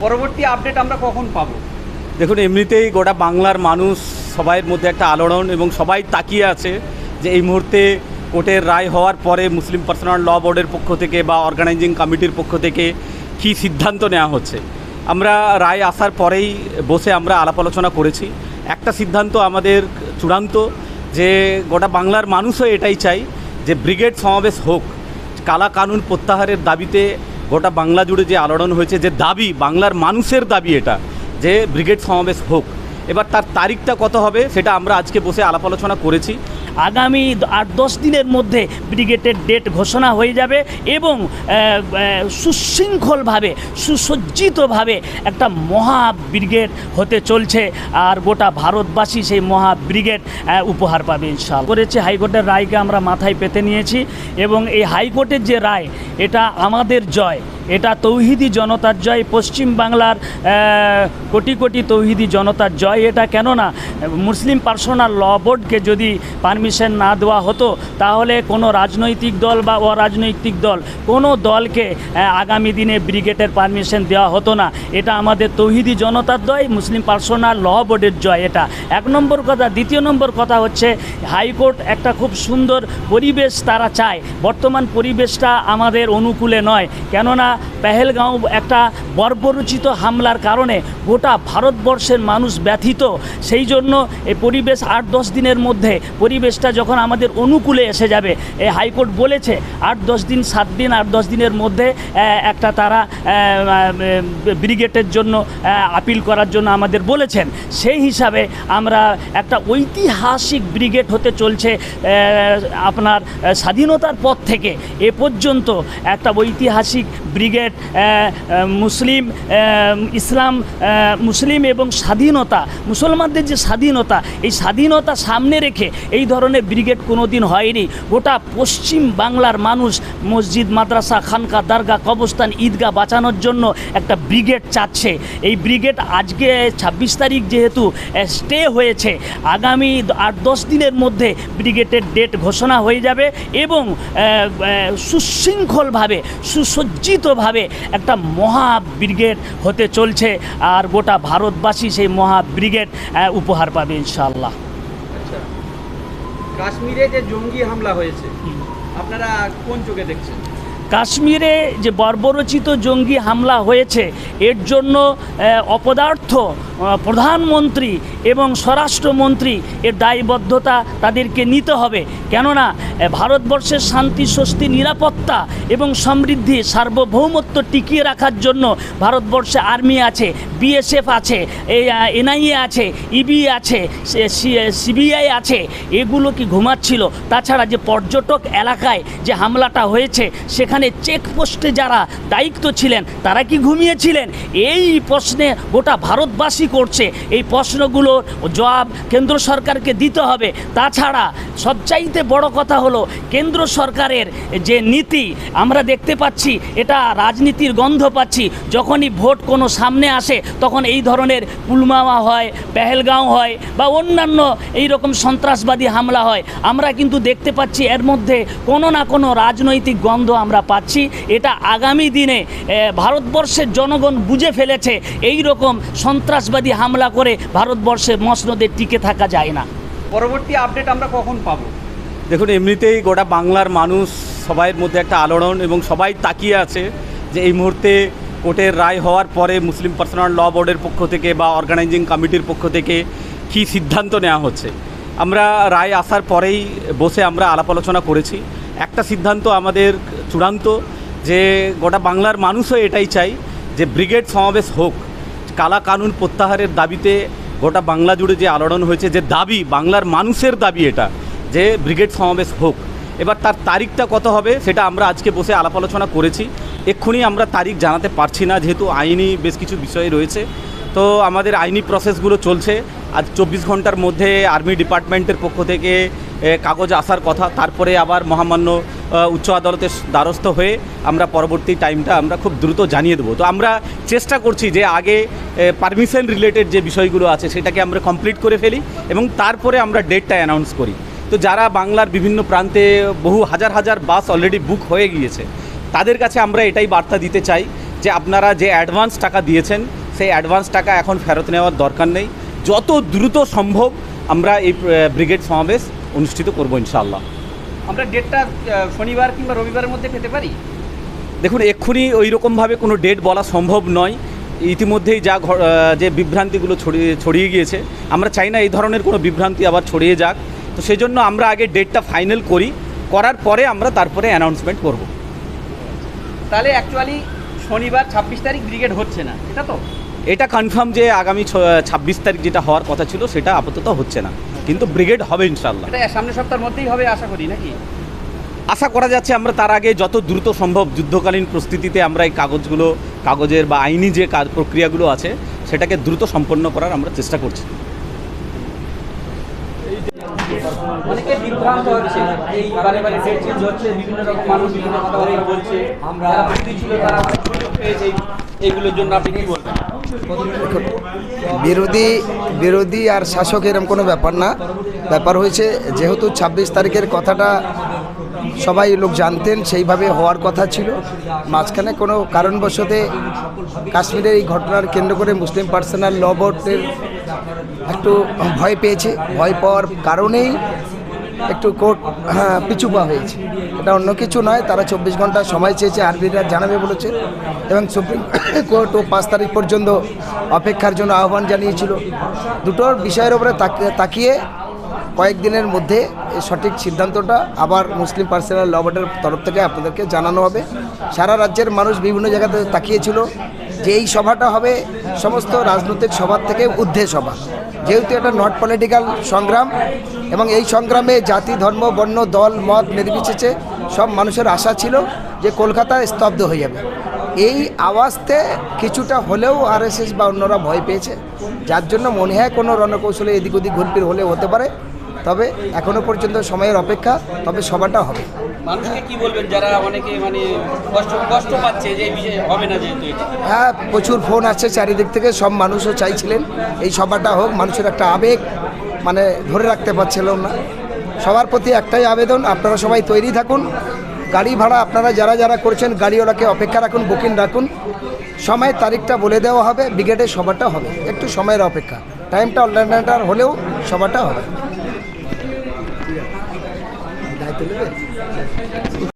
পরবর্তী আপডেট আমরা কখন পাবো? দেখুন, এমনিতেই গোটা বাংলার মানুষ সবাইয়ের মধ্যে একটা আলোড়ন এবং সবাই তাকিয়ে আছে যে এই মুহূর্তে কোর্টের রায় হওয়ার পরে মুসলিম পার্সোনাল ল বোর্ডের পক্ষ থেকে বা অর্গানাইজিং কমিটির পক্ষ থেকে কী সিদ্ধান্ত নেওয়া হচ্ছে? আমরা রায় আসার পরেই বসে আমরা আলাপ আলোচনা করেছি। একটা সিদ্ধান্ত আমাদের চূড়ান্ত যে গোটা বাংলার মানুষও এটাই চাই যে ব্রিগেড সমাবেশ হোক কালা কানুন প্রত্যাহারের দাবিতে গোটা বাংলা জুড়ে যে আলোড়ন হয়েছে, যে দাবি, বাংলার মানুষের দাবি এটা, যে ব্রিগেড সমাবেশ হোক। এবার তার তারিখটা কত হবে, সেটা আমরা আজকে বসে আলাপ আলোচনা করেছি। আগামী আট দশ দিনের মধ্যে ব্রিগেডের ডেট ঘোষণা হয়ে যাবে এবং সুশৃঙ্খলভাবে, সুসজ্জিতভাবে একটা মহা ব্রিগেড হতে চলছে আর গোটা ভারতবাসী সেই মহা ব্রিগেড উপহার পাবে ইনশাল করেছে হাইকোর্টের রায়কে আমরা মাথায় পেতে নিয়েছি এবং এই হাইকোর্টের যে রায়, এটা আমাদের জয়। এটা তৌহিদি জনতার জয়, পশ্চিম বাংলার কোটি কোটি তৌহিদি জনতার জয়। এটা কেননা, মুসলিম পার্সোনাল ল বোর্ডকে যদি পারমিশন না দেওয়া হতো, তাহলে কোনো রাজনৈতিক দল বা অরাজনৈতিক দল, কোনো দলকে আগামী দিনে ব্রিগেডের পারমিশন দেওয়া হতো না। এটা আমাদের তৌহিদি জনতার জয়, মুসলিম পার্সোনাল ল বোর্ডের জয় এটা। এক নম্বর কথা, দ্বিতীয় নম্বর কথা হচ্ছে, হাইকোর্ট একটা খুব সুন্দর পরিবেশ তারা চায়। বর্তমান পরিবেশটা আমাদের অনুকূলে নয়। কেননা পেহেলগাঁও একটা বর্বরচিত হামলার কারণে গোটা ভারতবর্ষের মানুষ ব্যথিত। সেই জন্য এই পরিবেশ আট দশ দিনের মধ্যে পরিবেশটা যখন আমাদের অনুকূলে এসে যাবে এই হাইকোর্ট বলেছে আট দশ দিন, সাত দিন, আট দশ দিনের মধ্যে একটা তারা ব্রিগেডের জন্য আপিল করার জন্য আমাদের বলেছেন। সেই হিসাবে আমরা একটা ঐতিহাসিক ব্রিগেড হতে চলছে আপনার স্বাধীনতার পর থেকে। এ পর্যন্ত একটা ঐতিহাসিক ব্রিগেড আহ, মুসলিম ইসলাম মুসলিম এবং স্বাধীনতা মুসলমানদের যে স্বাধীনতা এই স্বাধীনতা সামনে রেখে এই ধরনের ব্রিগেড কোনো দিন হয়নি। গোটা পশ্চিম বাংলার মানুষ মসজিদ মাদ্রাসা খানকা দারগা কবস্থান ঈদগাহ বাঁচানোর জন্য একটা ব্রিগেড চাচ্ছে। এই ব্রিগেড আজকে ছাব্বিশ তারিখ যেহেতু স্টে হয়েছে আগামী আট দশ দিনের মধ্যে ব্রিগেডের ডেট ঘোষণা হয়ে যাবে এবং সুশৃঙ্খলভাবে আহ, সুশৃঙ্খলভাবে একটা মহা ব্রিগেড হতে চলছে আর গোটা ভারতবাসী সেই মহা ব্রিগেড উপহার পাবে ইনশাআল্লাহ। আচ্ছা। কাশ্মীরে যে জঙ্গি হামলা হয়েছে আপনারা কোন চোখে দেখছেন? কাশ্মীরে যে বর্বরচিত জঙ্গি হামলা হয়েছে এর জন্য অপদার্থ প্রধানমন্ত্রী এবং স্বরাষ্ট্রমন্ত্রী এর দায়বদ্ধতা তাদেরকে নিতে হবে। কেননা ভারতবর্ষের শান্তি, স্বস্তি, নিরাপত্তা এবং সমৃদ্ধি, সার্বভৌমত্ব টিকিয়ে রাখার জন্য ভারতবর্ষে আর্মি আছে, বিএসএফ আছে এনআইএ আছে, ইবি আছে সিবিআই আছে, এগুলো কি ঘুমাচ্ছিল? তাছাড়া যে পর্যটক এলাকায় যে হামলাটা হয়েছে, সেখানে চেকপোস্টে যারা দায়িত্ব ছিলেন, তারা কি ঘুমিয়েছিলেন? এই প্রশ্নে গোটা ভারতবাসী করছে। এই প্রশ্নগুলোর জবাব কেন্দ্র সরকারকে দিতে হবে। তাছাড়া সবচাইতে বড় কথা হলো, কেন্দ্র সরকারের যে নীতি, আমরা দেখতে পাচ্ছি, এটা রাজনীতির গন্ধ পাচ্ছি। যখনই ভোট কোনো সামনে আসে, তখন এই ধরনের পুলমামা হয়, পেহেলগাঁও হয়, বা অন্যান্য এই রকম সন্ত্রাসবাদী হামলা হয়, আমরা কিন্তু দেখতে পাচ্ছি এর মধ্যে কোনো না কোনো রাজনৈতিক গন্ধ আমরা পাচ্ছি। এটা আগামী দিনে ভারতবর্ষের জনগণ বুঝে ফেলেছে এই রকম সন্ত্রাসবাদী হামলা করে ভারতবর্ষে মসনদে টিকে থাকা যায় না। পরবর্তী আপডেট আমরা কখন পাবো? দেখুন এমনিতেই গোটা বাংলার মানুষ সবাইয়ের মধ্যে একটা আলোড়ন এবং সবাই তাকিয়ে আছে যে এই মুহূর্তে কোর্টের রায় হওয়ার পরে মুসলিম পার্সোনাল ল বোর্ডের পক্ষ থেকে বা অর্গানাইজিং কমিটির পক্ষ থেকে কী সিদ্ধান্ত নেওয়া হচ্ছে? আমরা রায় আসার পরেই বসে আমরা আলাপ আলোচনা করেছি। একটা সিদ্ধান্ত আমাদের চূড়ান্ত যে গোটা বাংলার মানুষও এটাই চাই যে ব্রিগেড সমাবেশ হোক কালা কানুন প্রত্যাহারের দাবিতে গোটা বাংলা জুড়ে যে আলোড়ন হয়েছে, যে দাবি, বাংলার মানুষের দাবি এটা, যে ব্রিগেড সমাবেশ হোক। এবার তার তারিখটা কত হবে সেটা আমরা আজকে বসে আলাপ আলোচনা করেছি। এক্ষুনি আমরা তারিখ জানাতে পারছি না, যেহেতু আইনি বেশ কিছু বিষয় রয়েছে। তো আমাদের আইনি প্রসেসগুলো চলছে। আজ চব্বিশ ঘণ্টার মধ্যে আর্মি ডিপার্টমেন্টের পক্ষ থেকে কাগজ আসার কথা, তারপরে আবার মহামান্য উচ্চ আদালতের দ্বারস্থ হয়ে আমরা পরবর্তী টাইমটা আমরা খুব দ্রুত জানিয়ে দেবো। তো আমরা চেষ্টা করছি যে আগে পারমিশন রিলেটেড যে বিষয়গুলো আছে সেটাকে আমরা কমপ্লিট করে ফেলি এবং তারপরে আমরা ডেটটা অ্যানাউন্স করি। তো যারা বাংলার বিভিন্ন প্রান্তে বহু হাজার হাজার বাস অলরেডি বুক হয়ে গিয়েছে, তাদের কাছে আমরা এটাই বার্তা দিতে চাই যে আপনারা যে অ্যাডভান্স টাকা দিয়েছেন সেই অ্যাডভান্স টাকা এখন ফেরত নেওয়ার দরকার নেই। যত দ্রুত সম্ভব আমরা এই ব্রিগেড সমাবেশ অনুষ্ঠিত করব ইনশাআল্লাহ। আমরা ডেটটা শনিবার কিংবা রবিবারের মধ্যে পেতে পারি? দেখুন এক্ষুনি ওই রকমভাবে কোনো ডেট বলা সম্ভব নয়। ইতিমধ্যেই যা যে বিভ্রান্তিগুলো ছড়িয়ে ছড়িয়ে গিয়েছে আমরা চাই না এই ধরনের কোনো বিভ্রান্তি আবার ছড়িয়ে যাক। তো সেই জন্য আমরা আগে ডেটটা ফাইনাল করি। করার পরে আমরা তারপরে অ্যানাউন্সমেন্ট করব। তাহলে অ্যাকচুয়ালি শনিবার ছাব্বিশ তারিখ ব্রিগেড হচ্ছে না এটা তো? এটা কনফার্ম যে আগামী ছাব্বিশ তারিখ যেটা হওয়ার কথা ছিল সেটা আপাতত হচ্ছে না। কিন্তু ব্রিগেড হবে ইনশাল্লাহ এটা সামনের সপ্তাহের মধ্যেই হবে আশা করি নাকি? আশা করা যাচ্ছে আমরা তার আগে যত দ্রুত সম্ভব যুদ্ধকালীন প্রস্তুতিতে আমরা এই কাগজগুলো কাগজের বা আইনি যে কাজ প্রক্রিয়াগুলো আছে সেটাকে দ্রুত সম্পন্ন করার আমরা চেষ্টা করছি। অনেকে বিভ্রান্ত হচ্ছে এই বারে বারে ডেট চেঞ্জ হচ্ছে বিভিন্ন রকম মানুষ বিভিন্ন কথাবার্তা বলছে। আমরা ছিল তারা সুযোগ পেয়েছে এইগুলোর জন্য আপনি কি বলবেন? বিরোধী বিরোধী আর শাসক এরকম কোনো ব্যাপার না। ব্যাপার হয়েছে, যেহেতু ছাব্বিশ তারিখের কথাটা সবাই লোক জানতেন, সেইভাবে হওয়ার কথা ছিল। মাঝখানে কোনো কারণবশতে কাশ্মীরের এই ঘটনার কেন্দ্র করে মুসলিম পার্সোনাল ল বোর্ডের একটু ভয় পেয়েছে। ভয় পাওয়ার কারণেই একটু কোর্ট হ্যাঁ পিছু পা হয়েছে। এটা অন্য কিছু নয়, তারা চব্বিশ ঘণ্টা সময় চেয়েছে, আরবিরা জানাবে বলেছে। এবং সুপ্রিম কোর্ট ও পাঁচ তারিখ পর্যন্ত অপেক্ষার জন্য আহ্বান জানিয়েছিল। দুটোর বিষয়ের ওপরে তাক- তাকিয়ে কয়েকদিনের মধ্যে এই সঠিক সিদ্ধান্তটা আবার মুসলিম পার্সোনাল ল বোর্ডের তরফ থেকে আপনাদেরকে জানানো হবে। সারা রাজ্যের মানুষ বিভিন্ন জায়গাতে তাকিয়েছিল। যে এই সভাটা হবে সমস্ত রাজনৈতিক সভার থেকে ঊর্ধ্বে সভা। যেহেতু এটা নট পলিটিক্যাল সংগ্রাম এবং এই সংগ্রামে জাতি, ধর্ম, বর্ণ, দল, মত নির্বিশেষে সব মানুষের আশা ছিল যে কলকাতা স্তব্ধ হয়ে যাবে। এই আওয়াজতে কিছুটা হলেও আরএসএস বা অন্যরা ভয় পেয়েছে। যার জন্য মনে হয় কোনো রণকৌশলে এদিক ওদিক ঘুরপির হলে হতে পারে। তবে এখনও পর্যন্ত সময়ের অপেক্ষা, তবে সভাটা হবে। মানে হ্যাঁ প্রচুর ফোন আসছে চারিদিক থেকে, সব মানুষও চাইছিলেন। এই সভাটা হোক, মানুষের একটা আবেগ মানে ধরে রাখতে পারছিল না। সবার প্রতি একটাই আবেদন, আপনারা সবাই তৈরি থাকুন। গাড়ি ভাড়া আপনারা যারা যারা করছেন, গাড়িওয়ালাকে অপেক্ষা রাখুন, বুকিং রাখুন। সময় তারিখটা বলে দেওয়া হবে, ব্রিগেডের সভাটা হবে। একটু সময়ের অপেক্ষা। টাইমটা অল্টারনেটার হলেও সভাটা হবে।